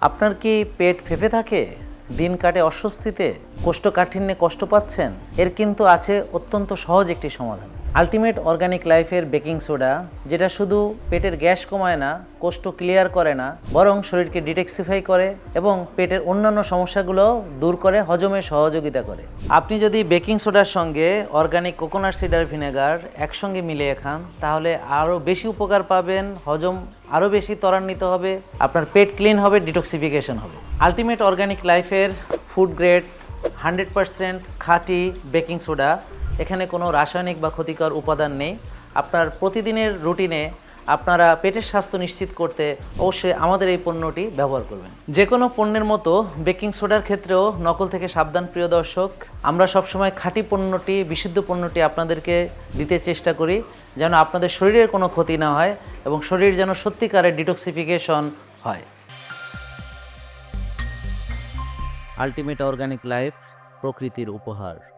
আপনার কি পেট ফেঁপে থাকে? দিন কাটে অস্বস্তিতে? কোষ্ঠকাঠিন্যে কষ্ট পাচ্ছেন? এর কিন্তু আছে অত্যন্ত সহজ একটি সমাধান। আলটিমেট অর্গানিক লাইফের বেকিং সোডা, যেটা শুধু পেটের গ্যাস কমায় না, কোষ্ঠ ক্লিয়ার করে না, বরং শরীরকে ডিটেক্সিফাই করে এবং পেটের অন্যান্য সমস্যাগুলো দূর করে, হজমে সহযোগিতা করে। আপনি যদি বেকিং সোডার সঙ্গে অর্গানিক কোকোনাট সিডার ভিনেগার একসঙ্গে মিলিয়ে খান, তাহলে আরও বেশি উপকার পাবেন, হজম আরও বেশি ত্বরান্বিত হবে, আপনার পেট ক্লিন হবে, ডিটক্সিফিকেশন হবে। আলটিমেট অর্গানিক লাইফের ফুড গ্রেড হান্ড্রেড পারসেন্ট খাঁটি বেকিং সোডা এখানে কোনো রাসায়নিক বা ক্ষতিকর উপাদান নেই। আপনার প্রতিদিনের রুটিনে আপনারা পেটের স্বাস্থ্য নিশ্চিত করতে অবশ্যই আমাদের এই পণ্যটি ব্যবহার করবেন। যে কোনো পণ্যের মতো বেকিং সোডার ক্ষেত্রেও নকল থেকে সাবধান, প্রিয় দর্শক। আমরা সবসময় খাঁটি পণ্যটি, বিশুদ্ধ পণ্যটি আপনাদেরকে দিতে চেষ্টা করি, যেন আপনাদের শরীরের কোনো ক্ষতি না হয় এবং শরীর যেন সত্যিকারের ডিটক্সিফিকেশন হয়। আলটিমেট অর্গানিক লাইফ প্রকৃতির উপহার।